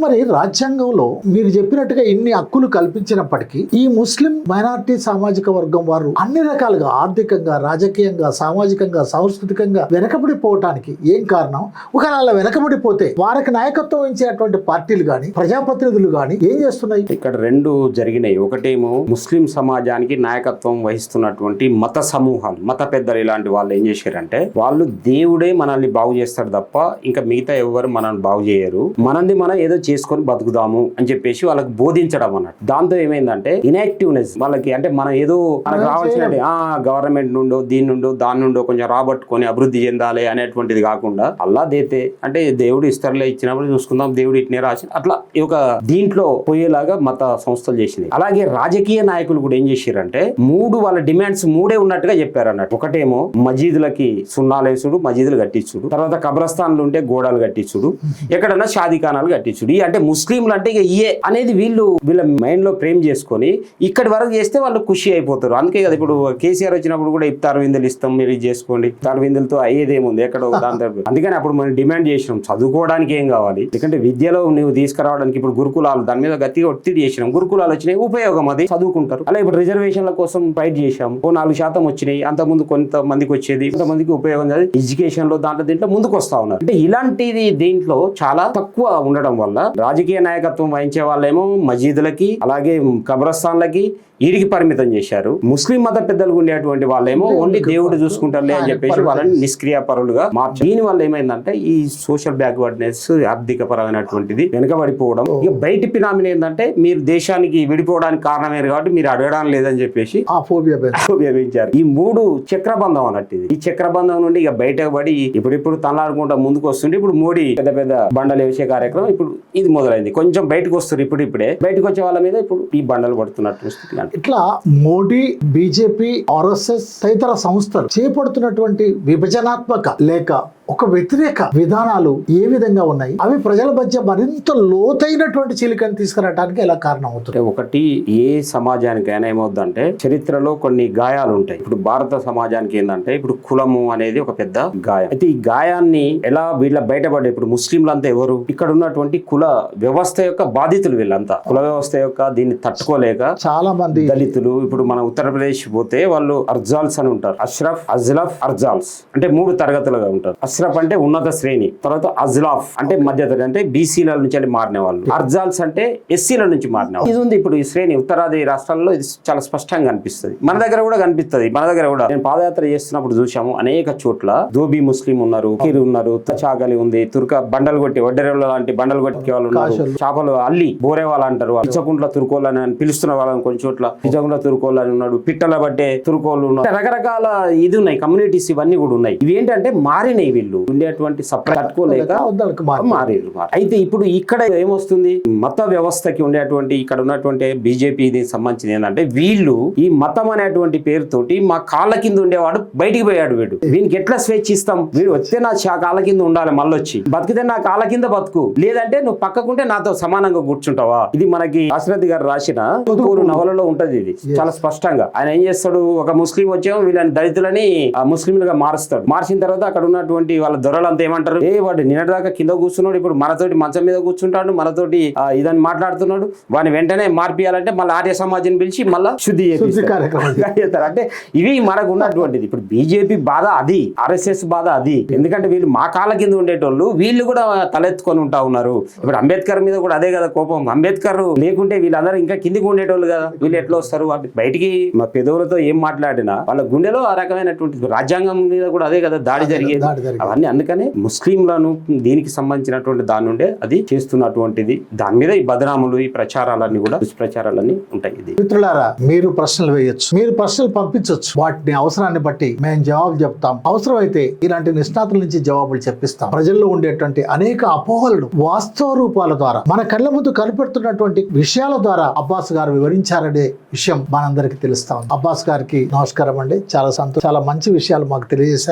మరి రాజ్యాంగంలో మీరు చెప్పినట్టుగా ఇన్ని హక్కులు కల్పించినప్పటికీ ఈ ముస్లిం మైనార్టీ సామాజిక వర్గం వారు అన్ని రకాలుగా ఆర్థికంగా రాజకీయంగా సామాజికంగా సాంస్కృతికంగా వెనకబడిపోవటానికి ఏం కారణం? ఒకవేళ వెనకబడిపోతే వారికి నాయకత్వం వహించేటువంటి పార్టీలు గాని ప్రజాప్రతినిధులు గాని ఏం చేస్తున్నాయి? ఇక్కడ రెండు జరిగినాయి. ఒకటేమో ముస్లిం సమాజానికి నాయకత్వం వహిస్తున్నటువంటి మత సమూహాలు మత పెద్దలు ఇలాంటి వాళ్ళు ఏం చేశారంటే వాళ్ళు దేవుడే మనల్ని బాగు చేస్తారు తప్ప ఇంకా మిగతా ఎవరు మనల్ని బాగు చేయరు. మనల్ని మనం ఏదో చేసుకొని బతుకుదాము అని చెప్పేసి వాళ్ళకి బోధించడం అన్నట్టు. దాంతో ఏమైందంటే ఇనాక్టివ్నెస్ వాళ్ళకి అంటే మనం ఏదో మనకు మనం రావాల్సిన ఆ గవర్నమెంట్ నుండో దీని నుండో దాని నుండో కొంచెం రాబట్టుకొని అభివృద్ధి చెందాలి అనేటువంటిది కాకుండా అల్లా దేతే అంటే దేవుడు ఇస్తర్లే ఇచ్చినప్పుడు చూసుకుందాం దేవుడు ఇట్నే రాసి అట్లా ఈ ఒక దీంట్లో పోయేలాగా మత సంస్థలు చేసింది. అలాగే రాజకీయ నాయకులు కూడా ఏం చేశారంటే మూడు వాళ్ళ డిమాండ్స్ మూడే ఉన్నట్టుగా చెప్పారు అన్నట్టు ఒకటేమో మజీదులకి సున్నాలేసుడు మజీదులు కట్టించుడు. తర్వాత కబ్రస్థాన్లు ఉంటే గోడలు కట్టించుడు. ఎక్కడన్నా షాదీఖానాలు కట్టించుడు. ఈ అంటే ముస్లింలు అంటే ఇక ఇయే అనేది వీళ్ళు వీళ్ళ మైండ్లో ప్రేమ్ చేసుకొని ఇక్కడి వరకు చేస్తే వాళ్ళు ఖుషి అయిపోతారు. అందుకే కదా ఇప్పుడు కేసీఆర్ వచ్చినప్పుడు కూడా ఇప్తారు విందులు ఇస్తాం మీరు ఇది చేసుకోండి. తారు విందులతో అయ్యేదేముంది? ఎక్కడో దాని అందుకని అప్పుడు మనం డిమాండ్ చేసినాం. చదువుకోవడానికి ఏం కావాలి? ఎందుకంటే విద్యలో నువ్వు తీసుకురావడానికి ఇప్పుడు గురుకులాలు దాని మీద గట్టిగా ఒత్తిడి చేసినాం. గురుకులాలు వచ్చినాయి ఉపయోగం అది. చదువుకుంటారు. అలా ఇప్పుడు రిజర్వేషన్ల కోసం ఫైట్ చేశాం. ఓ నాలుగు శాతం వచ్చినాయి. అంత ముందు కొంత మందికి వచ్చేది కొంతమందికి ఉపయోగం ఎడ్యుకేషన్లో దాంట్లో దీంట్లో ముందుకు వస్తా ఉన్నారు. అంటే ఇలాంటిది దీంట్లో చాలా తక్కువ ఉండడం వల్ల రాజకీయ నాయకత్వం వహించే వాళ్ళేమో మసీదులకి అలాగే కబ్రస్థాన్లకి వీరికి పరిమితం చేశారు. ముస్లిం మత పెద్దలకు ఉండేటువంటి వాళ్ళేమో ఓన్లీ దేవుడు చూసుకుంటారులే అని చెప్పేసి వాళ్ళని నిష్క్రియ పరులుగా మార్చారు దీని వల్ల ఏమైందంటే ఈ సోషల్ బ్యాక్వర్డ్నెస్ ఆర్థిక పరమైనటువంటిది వెనుకబడిపోవడం ఇక బయటి పినామిన ఏంటంటే మీరు దేశానికి విడిపోవడానికి కారణమయ్యారు కాబట్టి మీరు అడగడం లేదని చెప్పేసి ఆ ఫోబియా ఈ మూడు చక్రబంధం అన్నట్టు ఇది. ఈ చక్రబంధం నుండి ఇక బయటకు పడి ఇప్పుడు ఇప్పుడు తలాడుకుంటా ముందుకు వస్తుంటే ఇప్పుడు మోడీ పెద్ద పెద్ద బండలు వేసే కార్యక్రమం ఇప్పుడు ఇది మొదలైంది. కొంచెం బయటకు వస్తారు ఇప్పుడు ఇప్పుడే బయటకు వచ్చే వాళ్ళ మీద ఇప్పుడు ఈ బండలు పడుతున్నట్టు ఇట్లా మోడీ బీజేపీ ఆర్ఎస్ఎస్ తదితర సంస్థలు చేపడుతున్నటువంటి విభజనాత్మక లేక ఒక వ్యతిరేక విధానాలు ఏ విధంగా ఉన్నాయి? అవి ప్రజల మధ్య మరింత లోతైనటువంటి చీలికను తీసుకురావడానికి ఎలా కారణం అవుతుంది ఒకటి ఏ సమాజానికైనా ఏమవుద్దంటే చరిత్రలో కొన్ని గాయాలు ఉంటాయి. ఇప్పుడు భారత సమాజానికి ఏంటంటే ఇప్పుడు కులము అనేది ఒక పెద్ద గాయం. అయితే ఈ గాయాన్ని ఎలా వీళ్ళ బయటపడే ఇప్పుడు ముస్లింలంతా ఎవరు? ఇక్కడ ఉన్నటువంటి కుల వ్యవస్థ యొక్క బాధితులు వీళ్ళంతా. కుల వ్యవస్థ యొక్క దీన్ని తట్టుకోలేక చాలా మంది దళితులు ఇప్పుడు మన ఉత్తరప్రదేశ్ పోతే వాళ్ళు అర్జాల్స్ అని ఉంటారు. అష్రఫ్ అజ్లఫ్ అర్జాల్స్. అంటే మూడు తరగతులుగా ఉంటారు. అష్రఫ్ అంటే ఉన్నత శ్రేణి తర్వాత అజ్లాఫ్ అంటే మధ్య తరగతి అంటే బీసీల నుంచి మారిన వాళ్ళు అర్జాల్స్ అంటే ఎస్సీల నుంచి మారిన వాళ్ళు ఇది ఉంది ఇప్పుడు ఈ శ్రేణి. ఉత్తరాది రాష్ట్రాల్లో ఇది చాలా స్పష్టంగా కనిపిస్తుంది. మన దగ్గర కూడా కనిపిస్తుంది. మన దగ్గర కూడా. నేను పాదయాత్ర చేస్తున్నప్పుడు చూసాము అనేక చోట్ల దోబీ ముస్లిం ఉన్నారు కీరు ఉన్నారు చాగలి ఉంది తుర్క బండలు కొట్టి వడ్డెరల లాంటి బండలు కొట్టే వాళ్ళు ఉన్నారు. చేపలు అల్లి బోరే వాళ్ళు అంటారు పిచ్చకుంట్ల తురుకోళ్ళని అని పిలుస్తున్న వాళ్ళని కొన్ని చోట్ల. పిచ్చకుంట్ల తురుకోళ్ళు అని ఉన్నాడు. పిట్టల బట్టే తురుకోళ్ళు ఉన్నారు. రకరకాల ఇది ఉన్నాయి. కమ్యూనిటీస్ ఇవన్నీ కూడా ఉన్నాయి. ఇవి ఏంటంటే మారినాయి వీళ్ళు ఉండేటువంటి సప్లై తట్టుకోలేక మారేరు అయితే ఇప్పుడు ఇక్కడ ఏమొస్తుంది? మత వ్యవస్థకి ఉండేటువంటి ఇక్కడ ఉన్నటువంటి బీజేపీ దీనికి సంబంధించింది ఏంటంటే వీళ్ళు ఈ మతం అనేటువంటి పేరుతోటి మా కాళ్ళ కింద ఉండేవాడు బయటికి పోయాడు వీడు. వీనికి ఎట్లా స్వేచ్ఛ ఇస్తాం? వీడు వస్తే నా కాళ్ళ కింద ఉండాలి మళ్ళొచ్చి. బతికితే నా కాళ్ళ కింద బతుకు. లేదంటే నువ్వు పక్కకుంటే నాతో సమానంగా కూర్చుంటావా? ఇది మనకి రాష్ట్రపతి గారు రాసిన ఊరు నవలలో ఉంటది ఇది. చాలా స్పష్టంగా. ఆయన ఏం చేస్తాడు? ఒక ముస్లిం వచ్చేమో వీళ్ళని దళితులని ఆ ముస్లింలుగా మారుస్తాడు. మార్చిన తర్వాత అక్కడ ఉన్నటువంటి వాళ్ళ దొరలంతా ఏమంటారు? ఏ వాడు నిన్నటిదాకా కింద కూర్చున్నాడు ఇప్పుడు మనతోటి మంచం మీద కూర్చుంటాడు మనతోటి ఇదని మాట్లాడుతున్నాడు. వాడిని వెంటనే మార్పియాలంటే మళ్ళీ ఆర్య సమాజం పిలిచి మళ్ళీ శుద్ధి శుద్ధి చేపిస్తారు. కార్యక్రమం చేస్తారు అంటే ఇవి మనకు ఉన్నటువంటిది ఇప్పుడు బీజేపీ బాధ అది ఆర్ఎస్ఎస్ బాధ అది. ఎందుకంటే వీళ్ళు మా కాళ్ళ కింద ఉండేటోళ్ళు వీళ్ళు కూడా తలెత్తుకొని ఉంటా ఉన్నారు. ఇప్పుడు అంబేద్కర్ మీద కూడా అదే కదా కోపం. అంబేద్కర్ లేకుంటే వీళ్ళందరూ ఇంకా కిందికి ఉండేటోళ్ళు కదా. వీళ్ళు ఎట్లా వస్తారు? బయటికి మా పెదవులతో ఏం మాట్లాడినా వాళ్ళ గుండెలో ఆ రకమైనటువంటి రాజ్యాంగం మీద కూడా అదే కదా దాడి జరిగేది. అవన్నీ అందుకనే ముస్లింలను దీనికి సంబంధించినటువంటి దాని నుండే అది చేస్తున్నటువంటిది. దాని మీద ఈ బదనాములు ఈ ప్రచారాలన్నీ కూడా దుష్ప్రచారాలన్నీ ఉంటాయి ఇది. మిత్రులారా మీరు ప్రశ్నలు వేయొచ్చు. మీరు ప్రశ్నలు పంపించవచ్చు వాటిని అవసరాన్ని బట్టి మేము జవాబు చెప్తాం. అవసరమైతే ఇలాంటి నిష్ణాతుల నుంచి జవాబులు చెప్పిస్తాం. ప్రజల్లో ఉండేటువంటి అనేక అపోహలను వాస్తవ రూపాల ద్వారా మన కళ్ళ ముందు కనిపెడుతున్నటువంటి విషయాల ద్వారా అబ్బాస్ గారు వివరించారనే విషయం మనందరికీ తెలుస్తా ఉంది. అబ్బాస్ గారికి నమస్కారం అండి. చాలా సంతోషం. చాలా మంచి విషయాలు మాకు తెలియజేశారు.